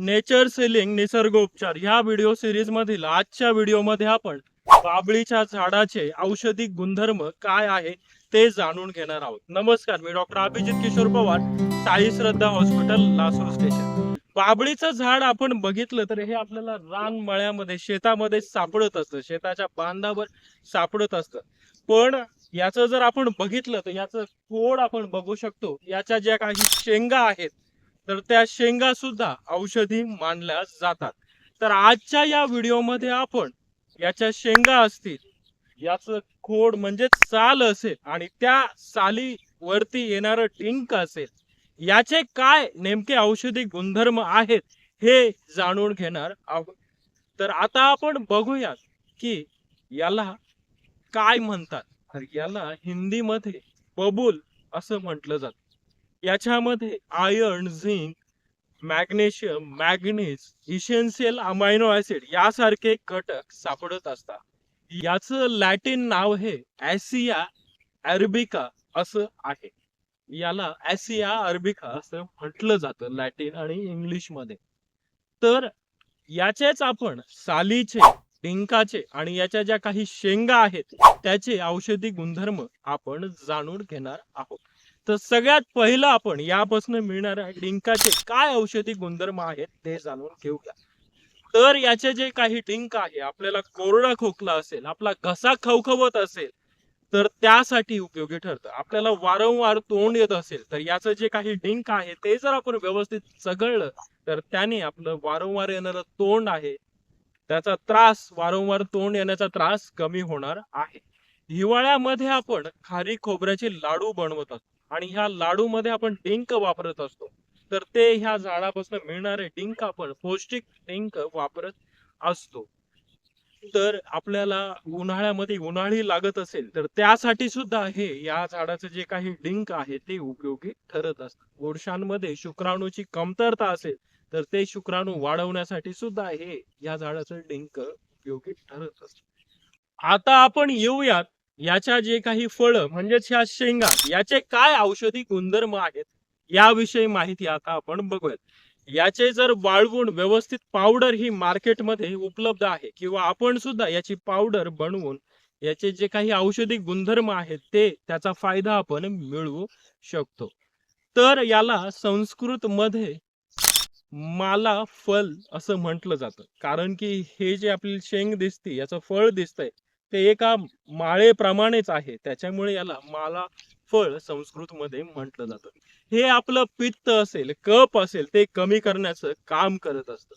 Nature selling निसर्गोपचार ह्या video series मधील आजच्या व्हिडिओमध्ये आपण बाबळीच्या झाडाचे औषधी गुणधर्म काय आहे ते जाणून घेणार आहोत. नमस्कार मी doctor Abhijit Kishor Pawar Sai Shraddha hospital Lasur station. बाबळीचं झाड आपण बघितलं तर हे आपल्याला रान मळ्यामध्ये शेतामध्ये सापडत असतं. शेताच्या बांधावर सापडत असतं. पण याचं जर आपण बघितलं तर याचं खोड आपण बघू शकतो. याच्या ज्या काही शेंगा आहेत तर त्या शेंगा सुद्धा औषधी मानल्या जातात. तर आजच्या या व्हिडिओमध्ये आपण याच्या शेंगा असतील याचं खोड म्हणजेच साल असेल आणि त्या सालीवरती येणारं टिंक असेल याचे काय नेमके औषधी गुणधर्म आहेत हे जाणून घेणार आहोत. तर आता आपण बघूयात की याला काय म्हणतात. तर याला हिंदीमध्ये बबूल असं म्हटलं जातं. याच्यामध्ये iron zinc magnesium manganese essential amino acid यासारखे घटक सापडत असतात. याचं लॅटिन नाव हे ऍसिया अरबिका असं आहे. याला ऍसिया अरबिका असं म्हटलं जातं लॅटिन आणि इंग्लिशमध्ये तर याचेच आपण सालीचे डिंकाचे आणि याच्या ज्या काही शेंगा आहेत त्याचे औषधी गुणधर्म आपण जाणून घेणार आहोत. तर सगळ्यात पहिलं आपण यापासून मिळणाऱ्या डिंकाचे काय औषधी गुणधर्म आहेत ते जाणून घेऊया. तर याचे जे काही डिंक आहे आपल्याला कोरडा खोकला असेल आपला घसा खवखवत असेल तर त्यासाठी उपयोगी ठरतं. आपल्याला वारंवार तोंड येत असेल तर याचं जे काही डिंक आहे ते जर आपण व्यवस्थित चघळलं तर त्याने आपलं वारंवार येणारं तोंड आहे त्याचा त्रास वारंवार तोंड येण्याचा त्रास कमी होणार आहे. हिवाळ्यामध्ये आपण खारी खोबऱ्याचे लाडू बनवत असतो. आणि ह्या लाडू मध्ये आपण डिंक वापरत असतो. तर ते ह्या झाडापासून मिळणारे डिंक आपण पौष्टिक डिंक वापरत असतो. तर आपल्याला उन्हाळ्यामध्ये उन्हाळी लागत असेल तर त्यासाठी सुद्धा हे या झाडाचं जे काही डिंक आहे ते उपयोगी ठरत असतं. गोडशांमध्ये शुक्राणूची कमतरता असेल तर ते शुक्राणू वाढवण्यासाठी सुद्धा हे या झाडाचं डिंक उपयोगी ठरत असतं. आता आपण येऊयात याच्या जे काही फळं म्हणजेच ह्या शेंगा याचे काय औषधी गुणधर्म आहेत याविषयी माहिती आता आपण बघूयात. याचे जर वाळवून व्यवस्थित पावडर ही मार्केटमध्ये उपलब्ध आहे किंवा आपण सुद्धा याची पावडर बनवून याचे जे काही औषधी गुणधर्म आहेत ते त्याचा फायदा आपण मिळवू शकतो. तर याला संस्कृत मध्ये माला फल असं म्हटलं जातं. कारण की हे जे आपली शेंग दिसते याचं फळ दिसतंय ते एका माळेप्रमाणेच आहे. त्याच्यामुळे याला माला फळ संस्कृत मध्ये म्हटलं जातं. हे आपलं पित्त असेल कप असेल ते कमी करण्याचं काम करत असतं.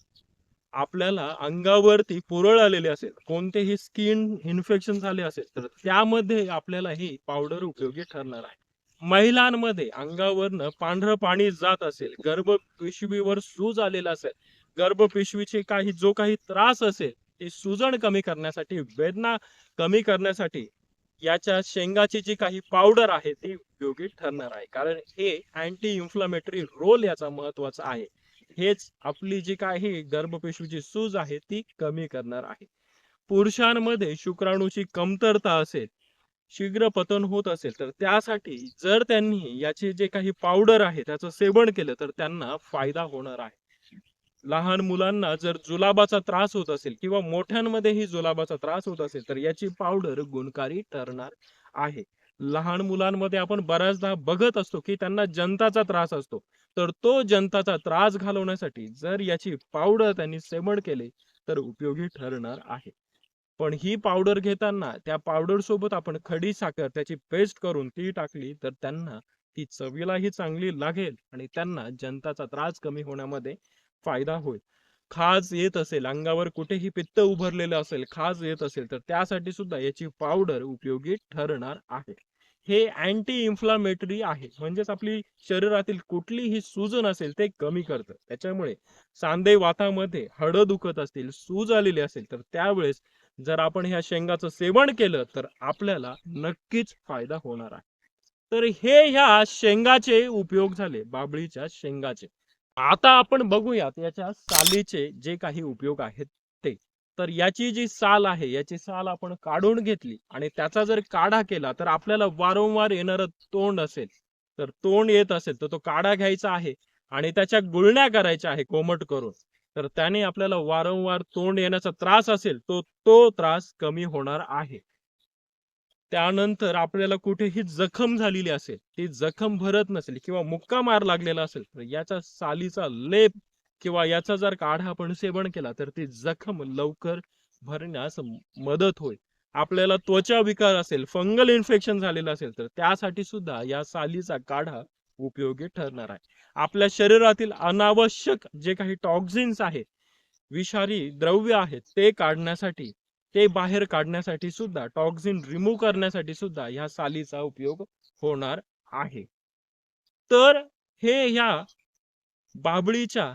आपल्याला अंगावरती पुरळ आलेले असेल कोणतेही स्किन इन्फेक्शन झाले असेल तर त्यामध्ये आपल्याला ही पावडर उपयोगी ठरणार आहे. महिलांमध्ये अंगावरनं पांढरं पाणी जात असेल गर्भपिशवीवर सूज आलेला असेल गर्भपिशवीचे काही जो काही त्रास असेल ती सुजण कमी करण्यासाठी वेदना कमी करण्यासाठी याच्या शेंगाची जी काही पावडर आहे ती उपयोगी ठरणार आहे. कारण हे अँटी इन्फ्लामेटरी रोल याचा महत्त्वाचा आहे. हेच आपली जी काही गर्भपिशवीची सूज आहे ती कमी करणार आहे. पुरुषांमध्ये शुक्राणूची कमतरता असेल शीघ्र पतन होत असेल तर त्यासाठी जर त्यांनी याचे जे काही पावडर आहे त्याचं सेवन केलं तर त्यांना फायदा होणार आहे. लहान मुलांना जर जुलाबाचा त्रास होत असेल किंवा मोठ्यांमध्येही जुलाबाचा त्रास होत असेल तर याची पावडर गुणकारी ठरणार आहे. लहान मुलांमध्ये आपण बऱ्याचदा बघत असतो की त्यांना जंताचा त्रास असतो. तर तो जंताचा त्रास घालवण्यासाठी जर याची पावडर त्यांनी सेवन केले तर उपयोगी ठरणार आहे. पण ही पावडर घेताना त्या पावडर सोबत आपण खडी साखर त्याची पेस्ट करून ती टाकली तर त्यांना ती चवीलाही चांगली लागेल आणि त्यांना जंताचा त्रास कमी होण्यामध्ये फायदा होईल. खाज येत असेल अंगावर कुठेही पित्त उभरलेलं असेल खाज येत असेल तर त्यासाठी सुद्धा याची पावडर उपयोगी ठरणार आहे. हे अँटी इन्फ्लामेटरी आहे. म्हणजेच आपली शरीरातील कुठलीही सूजन असेल ते कमी करतं. त्याच्यामुळे सांधे वातामध्ये हड दुखत असतील सूज आलेली असेल तर त्यावेळेस जर आपण ह्या शेंगाचं सेवन केलं तर आपल्याला नक्कीच फायदा होणार आहे. तर हे ह्या शेंगाचे उपयोग झाले बाबळीच्या शेंगाचे. आता आपण बघूयात याच्या सालीचे जे काही उपयोग आहेत ते. तर याची जी साल आहे याची साल आपण काढून घेतली आणि त्याचा जर काढा केला तर आपल्याला वारंवार येणारं तोंड असेल. तर तोंड येत असेल तर तो काढा घ्यायचा आहे आणि त्याच्या गुळण्या करायच्या आहे कोमट करून. तर त्याने आपल्याला वारंवार तोंड येण्याचा त्रास असेल तो तो त्रास कमी होणार आहे. त्यानंतर आपल्याला कुठेही जखम झालेली असेल ती जखम भरत नसेल किंवा मुक्का मार लागलेला असेल तर याचा सालीचा लेप किंवा याचा जर काढा आपण सेवन केला तर ती जखम लवकर भरण्यास मदत होईल. आपल्याला त्वचा विकार असेल फंगल इन्फेक्शन झालेलं असेल तर त्यासाठी सुद्धा या सालीचा काढा उपयोगी ठरणार आहे. आपल्या शरीरातील अनावश्यक जे काही टॉक्झिन्स आहेत विषारी द्रव्य आहेत ते काढण्यासाठी ते बाहेर काढण्यासाठी सुद्धा टॉक्झिन रिमूव्ह करण्यासाठी सुद्धा ह्या सालीचा उपयोग होणार आहे. तर हे ह्या बाबळीच्या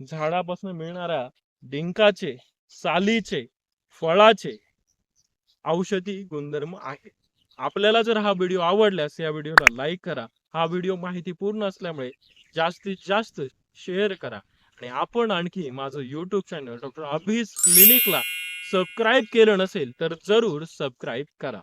झाडापासून मिळणाऱ्या डिंकाचे सालीचे फळाचे औषधी गुणधर्म आहे आपल्याला जर हा व्हिडिओ आवडल्यास या व्हिडिओला लाईक करा. हा व्हिडिओ माहिती पूर्ण असल्यामुळे जास्तीत जास्त शेअर करा. आणि आपण आणखी माझं युट्यूब चॅनल डॉक्टर अभिज क्लिनिकला सबस्क्राईब केलं नसेल तर जरूर सबस्क्राईब करा.